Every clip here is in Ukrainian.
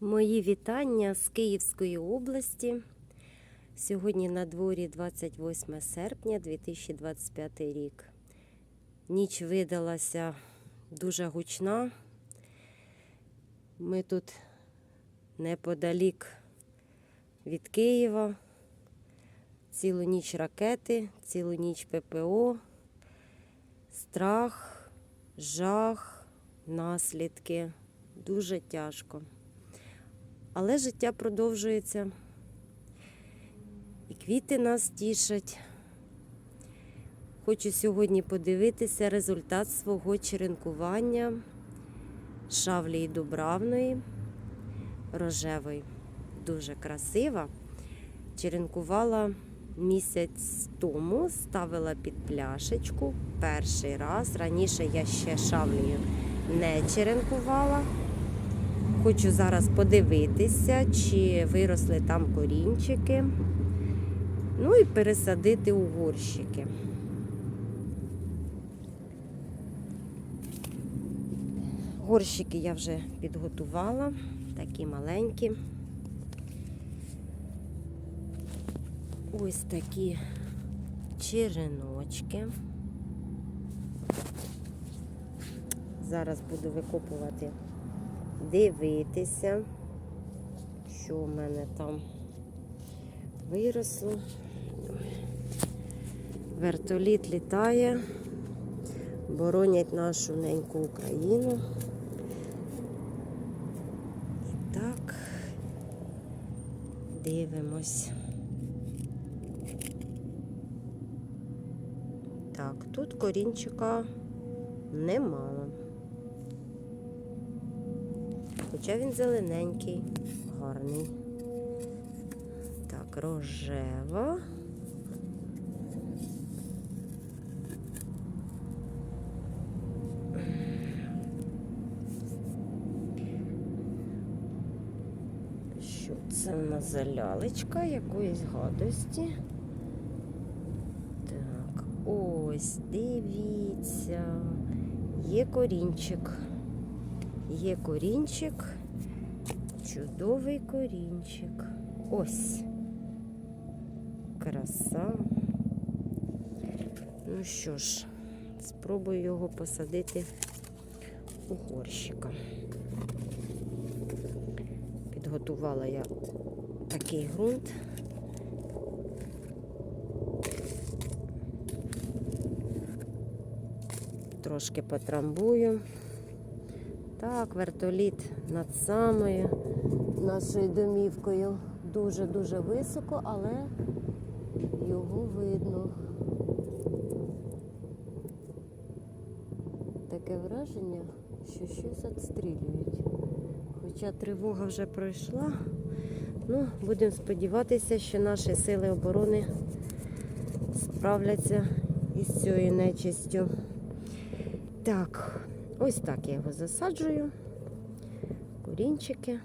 Мої вітання з Київської області. Сьогодні на дворі 28 серпня 2025 рік. Ніч видалася дуже гучна. Ми тут неподалік від Києва. Цілу ніч ракети, цілу ніч ППО, страх, жах, наслідки. Дуже тяжко. Але життя продовжується. І квіти нас тішать. Хочу сьогодні подивитися результат свого черенкування шавлії дубравної рожевої. Дуже красива. Черенкувала місяць тому, ставила під пляшечку перший раз. Раніше я ще шавлію не черенкувала. Хочу зараз подивитися, чи виросли там корінчики. Ну і пересадити у горщики. Горщики я вже підготувала, такі маленькі. Ось такі череночки. Зараз буду викопувати дивитися, що в мене там виросло. Вертоліт літає, боронять нашу неньку Україну. І так, дивимось. Так, тут корінчика немало. Хоча він зелененький, гарний. Так, рожева. Що це в нас за якоїсь гадості? Так, ось, дивіться, є корінчик. Є корінчик, чудовий корінчик. Ось. Краса. Ну що ж, спробую його посадити у горщика. Підготувала я такий ґрунт. Трошки потрамбую. Так, вертоліт над самою нашою домівкою. Дуже-дуже високо, але його видно. Таке враження, що щось відстрілюють. Хоча тривога вже пройшла. Ну, будемо сподіватися, що наші сили оборони справляться із цією нечистю. Так, ось так я його засаджую. Корінчики.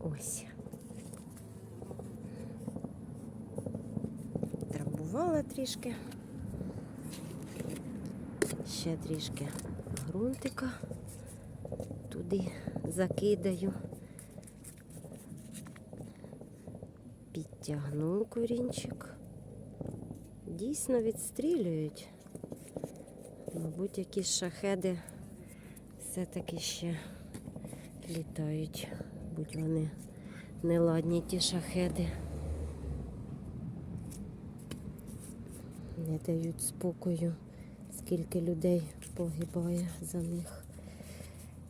Ось. Трамбувала трішки. Ще трішки ґрунтика туди закидаю. Підтягну корінчик. Дійсно відстрілюють. Мабуть, якісь шахеди все-таки ще літають, будь вони неладні ті шахеди. Не дають спокою, скільки людей погибає за них.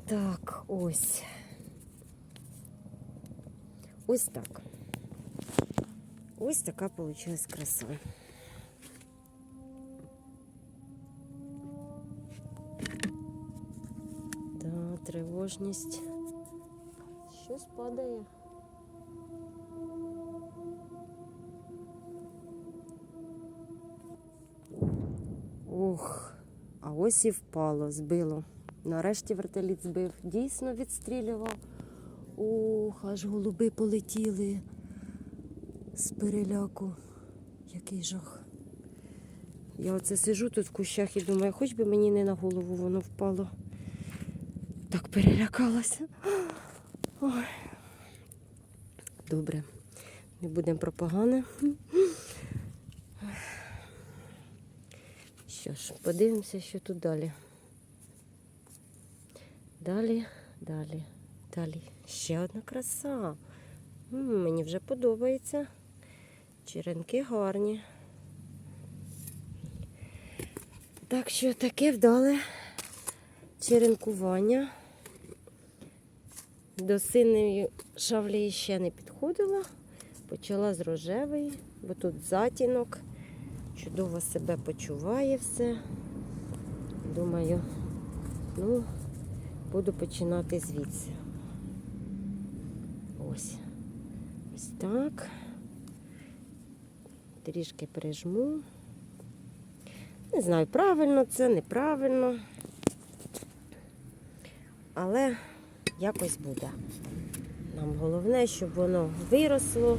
Так, ось. Ось так. Ось така вийшла краса. Тривожність. Щось падає. Ох, а ось і впало, збило. Нарешті вертоліт збив. Дійсно відстрілював. Ох, аж голуби полетіли з переляку. Який жах. Я оце сижу тут в кущах і думаю, хоч би мені не на голову воно впало. Так перелякалася. Ой. Добре. Не будемо про погане. Що ж, подивимося, що тут далі. Далі, далі, далі. Ще одна краса. Мені вже подобається. Черенки гарні. Так що таке вдале черенкування. До синьої шавлі ще не підходила. Почала з рожевої, бо тут затінок. Чудово себе почуває все. Думаю, ну, буду починати звідси. Ось. Ось так. Трішки прижму. Не знаю, правильно це, неправильно. Але якось буде. Нам головне, щоб воно виросло,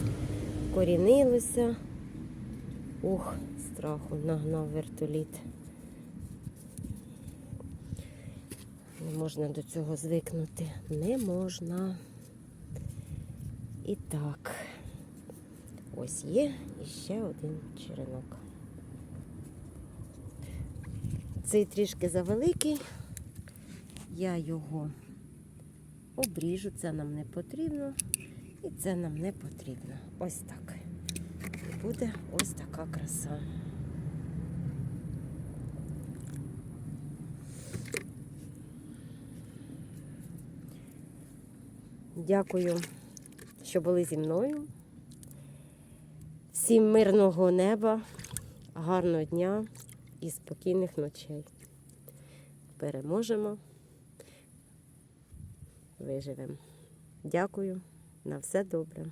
корінилося. Ух, страху нагнав вертоліт. Не можна до цього звикнути. Не можна. І так. Ось є іще один черенок. Цей трішки завеликий. Я його обріжу, це нам не потрібно. І це нам не потрібно. Ось так. І буде ось така краса. Дякую, що були зі мною. Всім мирного неба, гарного дня і спокійних ночей. Переможемо, виживемо. Дякую, на все добре.